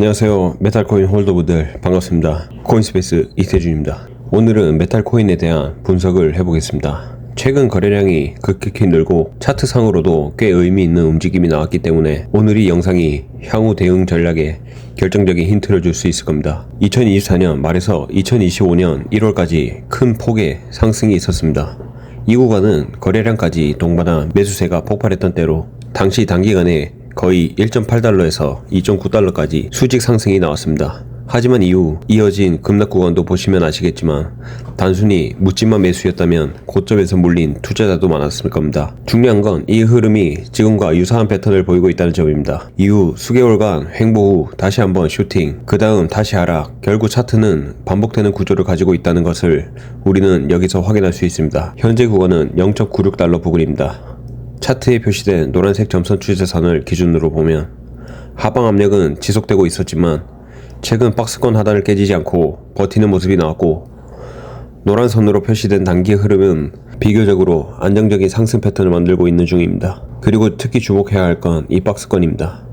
안녕하세요. 메탈코인 홀더분들 반갑습니다. 코인스페이스 이태준입니다. 오늘은 메탈코인에 대한 분석을 해보겠습니다. 최근 거래량이 급격히 늘고 차트상으로도 꽤 의미 있는 움직임이 나왔기 때문에 오늘 이 영상이 향후 대응 전략에 결정적인 힌트를 줄 수 있을 겁니다. 2024년 말에서 2025년 1월까지 큰 폭의 상승이 있었습니다. 이 구간은 거래량까지 동반한 매수세가 폭발했던 때로 당시 단기간에 거의 1.8달러에서 2.9달러까지 수직 상승이 나왔습니다. 하지만 이후 이어진 급락 구간도 보시면 아시겠지만 단순히 묻지마 매수였다면 고점에서 물린 투자자도 많았을 겁니다. 중요한 건 이 흐름이 지금과 유사한 패턴을 보이고 있다는 점입니다. 이후 수개월간 횡보 후 다시 한번 슈팅, 그 다음 다시 하락, 결국 차트는 반복되는 구조를 가지고 있다는 것을 우리는 여기서 확인할 수 있습니다. 현재 구간은 0.96달러 부근입니다. 차트에 표시된 노란색 점선 추세선을 기준으로 보면 하방 압력은 지속되고 있었지만 최근 박스권 하단을 깨지지 않고 버티는 모습이 나왔고 노란 선으로 표시된 단기 흐름은 비교적으로 안정적인 상승 패턴을 만들고 있는 중입니다. 그리고 특히 주목해야 할 건 이 박스권입니다.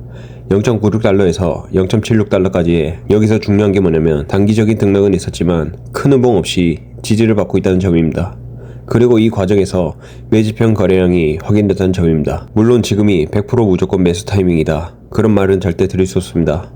0.96달러에서 0.76달러까지의 여기서 중요한 게 뭐냐면 단기적인 등락은 있었지만 큰 음봉 없이 지지를 받고 있다는 점입니다. 그리고 이 과정에서 매집형 거래량이 확인됐다는 점입니다. 물론 지금이 100% 무조건 매수 타이밍이다. 그런 말은 절대 드릴 수 없습니다.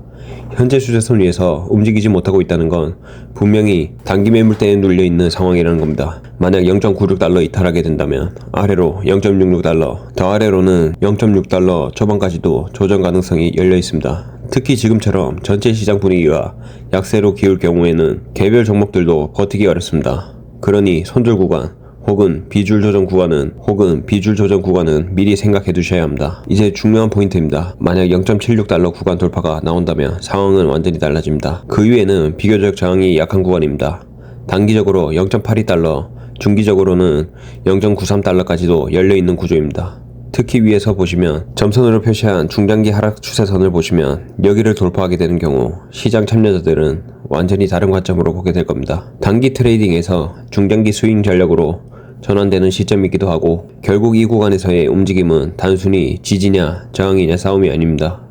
현재 추세선 위에서 움직이지 못하고 있다는 건 분명히 단기 매물대에 눌려 있는 상황이라는 겁니다. 만약 0.96달러 이탈하게 된다면 아래로 0.66달러, 더 아래로는 0.6달러 초반까지도 조정 가능성이 열려 있습니다. 특히 지금처럼 전체 시장 분위기가 약세로 기울 경우에는 개별 종목들도 버티기 어렵습니다. 그러니 손절 구간 혹은 비줄 조정 구간은 혹은 비줄 조정 구간은 미리 생각해 두셔야 합니다. 이제 중요한 포인트입니다. 만약 0.76달러 구간 돌파가 나온다면 상황은 완전히 달라집니다. 그 위에는 비교적 저항이 약한 구간입니다. 단기적으로 0.82달러, 중기적으로는 0.93달러까지도 열려 있는 구조입니다. 특히 위에서 보시면 점선으로 표시한 중장기 하락 추세선을 보시면 여기를 돌파하게 되는 경우 시장 참여자들은 완전히 다른 관점으로 보게 될 겁니다. 단기 트레이딩에서 중장기 스윙 전략으로 전환되는 시점이기도 하고 결국 이 구간에서의 움직임은 단순히 지지냐 저항이냐 싸움이 아닙니다.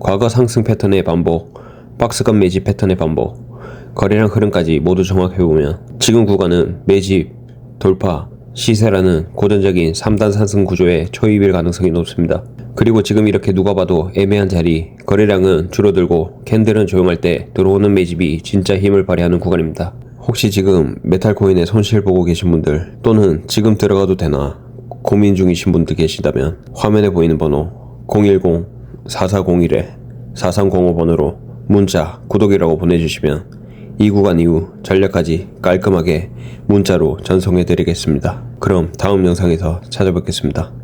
과거 상승 패턴의 반복, 박스권 매집 패턴의 반복, 거래량 흐름까지 모두 종합해보면 지금 구간은 매집, 돌파, 시세라는 고전적인 3단 상승 구조의 초입일 가능성이 높습니다. 그리고 지금 이렇게 누가 봐도 애매한 자리, 거래량은 줄어들고 캔들은 조용할 때 들어오는 매집이 진짜 힘을 발휘하는 구간입니다. 혹시 지금 메탈코인의 손실 보고 계신 분들 또는 지금 들어가도 되나 고민 중이신 분들 계시다면 화면에 보이는 번호 010-4401-4305 번호로 문자, 구독이라고 보내주시면 이 구간 이후 전략까지 깔끔하게 문자로 전송해 드리겠습니다. 그럼 다음 영상에서 찾아뵙겠습니다.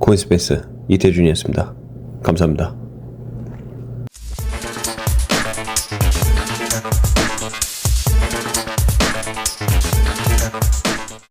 코인스페이스 이태준이었습니다. 감사합니다.